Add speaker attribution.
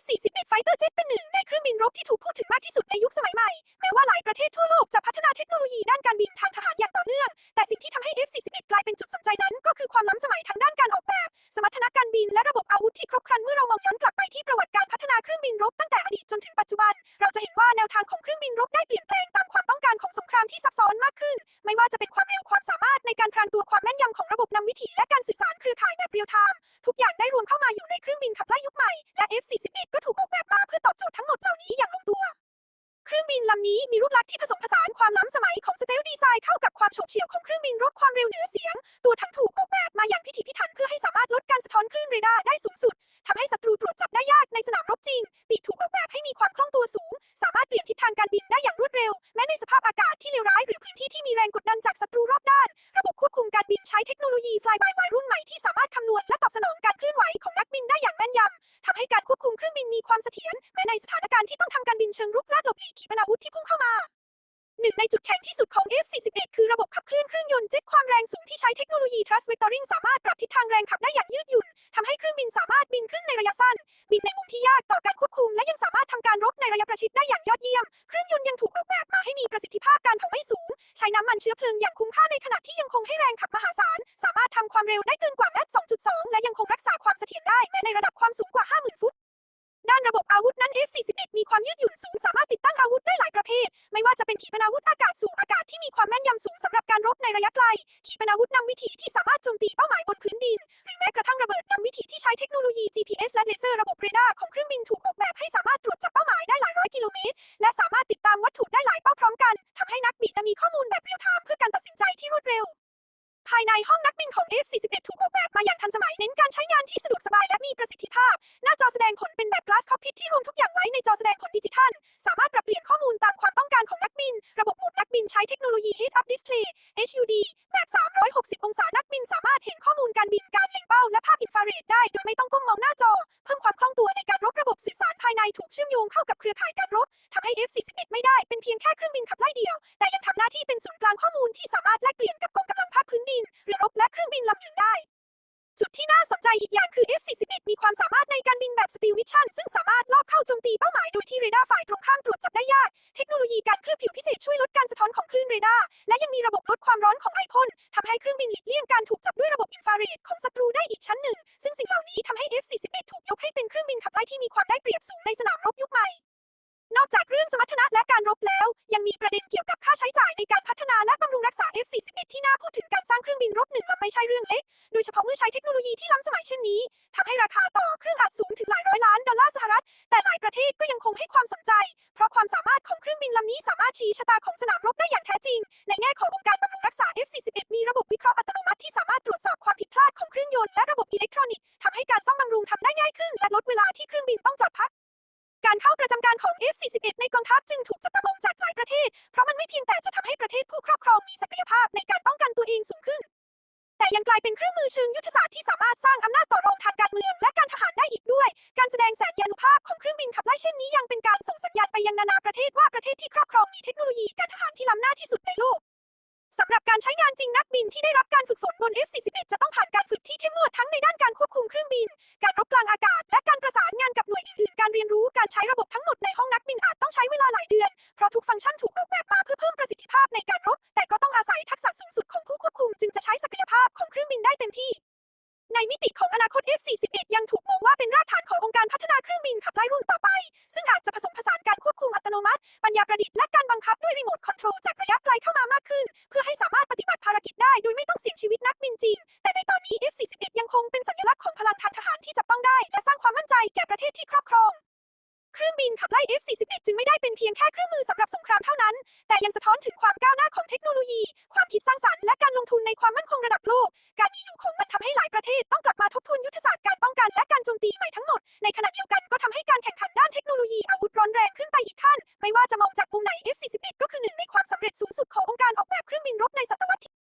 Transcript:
Speaker 1: F-41 Fighter Jet เป็นหนึ่งในเครื่องบินรบที่ถูกพูดถึงมากที่สุดในยุคสมัยใหม่ แม้ว่าหลายประเทศทั่วโลกจะพัฒนาเทคโนโลยีด้านการบินทางทหารอย่างต่อเนื่อง แต่สิ่งที่ทำให้ F-41 กลายเป็นจุดสนใจนั้น ก็คือความล้ำสมัยทางด้านการออกแบบ สมรรถนะการบินและระบบอาวุธที่ครบครันเมื่อเรามองย้อนกลับไปที่ประวัติการพัฒนาเครื่องบินรบตั้งแต่อดีตจนถึงปัจจุบัน เราจะเห็นว่าแนวทางของเครื่องบินรบได้เปลี่ยนแปลงตามความต้องการของสงครามที่ซับซ้อนมากขึ้น ไม่ว่าจะเป็นความเร็วความสามารถในการพรางตัวความแม่นยำของระบบนำวิถีและการสื่อสารเครือข่ายแบบเรียลไทม์ ทุกอย่างได้รวมเข้ามาอยู่ในเครื่องบินขับไล่ยุคใหม่ และ F-41 ก็ถูกออกแบบมาเพื่อตอบโจทย์ทั้งหมดเหล่านี้อย่างลงตัว เครื่องบินลำนี้มีรูปลักษณ์ที่ผสมผสานความล้ำสมัยของสเตลดีไซน์เข้ากับความโฉบเฉี่ยวของเครื่องบินรบความเร็วเหนือเสียง ตัวทั้งถูกออกแบบมาอย่างพิถีพิถันเพื่อให้สามารถลดการสะท้อนคลื่นเรดาร์ได้สูงสุด จากศัตรูรอบด้าน ระบบควบคุมการบินใช้เทคโนโลยี Fly by Wire รุ่นใหม่ที่สามารถคำนวณและตอบสนองการเคลื่อนไหวของนักบินได้อย่างแม่นยำทำให้การควบคุมเครื่องบินมีความเสถียรแม้ในสถานการณ์ที่ต้องทำการบินเชิงรุกและหลบหลีกขีปนาวุธที่พุ่งเข้ามาหนึ่งในจุดแข็งที่สุดของ F-41 คือระบบขับเคลื่อนเครื่องยนต์เจ็ตความแรงสูงที่ใช้เทคโนโลยี Thrust Vectoring สามารถปรับทิศทางแรงขับได้อย่างยืดหยุ่นทำให้เครื่องบินสามารถบินขึ้นในระยะสั้น บินในมุมที่ยากต่อการควบคุม และยังสามารถทำการรบในระยะประชิดได้อย่างยอดเยี่ยม เครื่องยนต์ยังถูกออกแบบมาให้มีประสิทธิภาพการเผาไม่สูง ช้น้ำมันเชื้อเพลิงอย่างคุ้มค่าในขณะที่ยังคงให้แรงขับมหาศาล สามารถทำความเร็วได้เกินกว่าแมต2.2 และยังคงรักษาความเสถียรได้แม้ในระดับความสูงกว่า 50,000 ฟุต ด้านระบบอาวุธนั้น F-41 มีความยืดหยุ่นสูงสามารถติดตั้งอาวุธได้หลายประเภท ไม่ว่าจะเป็นขีปนาวุธอากาศสู่อากาศที่มีความแม่นยำสูงสำหรับการรบในระยะไกล ขีปนาวุธนำวิถีที่สามารถโจมตี GPS และเลเซอร์ระบบเรดาร์ของเครื่องบินถูกออกแบบให้สามารถตรวจจับเป้าหมายได้หลายร้อยกิโลเมตร และสามารถติดตามวัตถุได้หลายเป้าพร้อมกันทำให้นักบินมีข้อมูลแบบเรียลไทม์เพื่อการตัดสินใจที่รวดเร็ว ภายในห้องนักบินของ F-41 ถูกออกแบบมาอย่างทันสมัยเน้นการใช้งานที่สะดวกสบายและมีประสิทธิภาพ หน้าจอแสดงผลเป็นแบบ Glass Cockpit ที่รวมทุกอย่างไว้ในจอแสดงผลดิจิทัล สามารถปรับเปลี่ยนข้อมูลตามความต้องการของนักบิน ระบบหมดนักบินใช้เทคโนโลยี Head Up Display HUD แบบ360 องศานักบินสามารถเห็นข้อมูลการบินการเล็งเป้าและภาพอินฟราเรดได้โดยไม่ต้องก้มมอง โยงเข้ากับเครือข่ายการรบทำให้ F-41 ไม่ได้เป็นเพียงแค่เครื่องบินขับไล่เดียว แต่ยังทำหน้าที่เป็นศูนย์กลางข้อมูลที่สามารถแลกเปลี่ยนกับกองกำลังภาคพื้นดินเรือรบและเครื่องบินลำอื่นได้ จุดที่น่าสนใจอีกอย่างคือ F-41 มี มีระบบลดความร้อนของไอพ่นทำให้เครื่องบินหลีกเลี่ยงการถูกจับด้วยระบบอินฟราเรดของศัตรูได้อีกชั้นหนึ่ง ซึ่งสิ่งเหล่านี้ทำให้ F-41 ถูกยกให้เป็นเครื่องบินขับไล่ที่มีความได้เปรียบสูงในสนามรบยุคใหม่ นอกจากเรื่องสมรรถนะและการรบแล้ว ยังมีประเด็นเกี่ยวกับค่าใช้จ่ายในการพัฒนาและบำรุงรักษา F-41 ที่น่าพูดถึงการสร้างเครื่องบินรบหนึ่งลำไม่ใช่เรื่องเล็ก โดยเฉพาะเมื่อใช้เทคโนโลยีที่ล้ำสมัยเช่นนี้ทำให้ราคาต่อเครื่องอาจสูงถึงหลายร้อยล้านดอลลาร์สหรัฐ แต่หลายประเทศก็ยังคงให้ความสนใจ เพราะความสามารถของเครื่องบินลำนี้สามารถชี้ชะตาของสนามรบได้อย่างแท้จริง ในแง่ขององค์การบำรุงรักษา F-41 มีระบบวิเคราะห์อัตโนมัติที่สามารถตรวจสอบความผิดพลาดของเครื่องยนต์และระบบอิเล็กทรอนิกส์ทำให้การซ่อมบำรุงทำได้ง่ายขึ้นและลดเวลาที่เครื่องบินต้องจอดพัก การเข้าประจำการของ F-41 ในกองทัพจึงถูกจับตามงจากหลายประเทศ เพราะมันไม่เพียงแต่จะทำให้ประเทศผู้ครอบครองมีศักยภาพในการป้องกันตัวเองสูงขึ้น แต่ยังกลายเป็นเครื่องมือเชิงยุทธศาสตร์ที่สามารถสร้างอำนาจต่อรองทางการเมืองและการทหารได้อีกด้วย การแสดงแสนยานุภาพของเครื่องบินขับไล่เช่นนี้ยังเป็นการส่งสัญญาณไปยังนานาประเทศว่าประเทศที่ครอบครองมีเทคโนโลยีการทหารที่ล้ำหน้าที่สุดในโลก สำหรับการใช้งานจริงนักบินที่ได้รับการฝึกฝนบน F-41 จะต้องผ่านการฝึกที่เข้มงวดทั้งในด้านการควบคุมเครื่องบิน การรบกลางอากาศ และการประสานงานกับหน่วยอื่นๆ การเรียนรู้การใช้ระบบทั้งหมดในห้องนักบินอาจต้องใช้เวลาหลายเดือน เพราะทุกฟังก์ชันถูกออกแบบมาเพื่อเพิ่มประสิทธิภาพในการรบ แต่ก็ต้องอาศัยทักษะสูงสุดของผู้ควบคุม จึงจะใช้ศักยภาพของเครื่องบินได้เต็มที่ ในมิติของอนาคต F-41 ยังถูกมองว่าเป็นรากฐานขององค์การพัฒนาเครื่องบินขับไล่รุ่นต่อไป ซึ่งอาจจะผสมผสานการควบคุมอัตโนมัติ ปัญญาประดิษฐ์และการบังคับด้วยรีโมทคอนโทรลจากระยะไกลเข้ามามากขึ้น เพื่อให้สามารถปฏิบัติภารกิจได้โดยไม่ต้องเสี่ยงชีวิตนักบินจริง แต่ในตอนนี้ F-41 ยังคงเป็นสัญลักษณ์ของพลังทางทหารที่จับต้องได้ และสร้างความมั่นใจแก่ประเทศที่ครอบครองเครื่องบินขับไล่ F-41 จึงไม่ได้เป็นเพียงแค่เครื่องมือสำหรับสงครามเท่านั้น แต่ยังสะท้อนถึงความก้าวหน้าของเทคโนโลยี ความคิดสร้างสรรค์และการลงทุนในความมั่นคงระดับโลก ที่ยู่ของมันทำให้หลายประเทศต้องกลับมาทบทวนยุทธศาสตร์การป้องกันและการโจมตีใหม่ทั้งหมด ในขณะเดียวกันก็ทำให้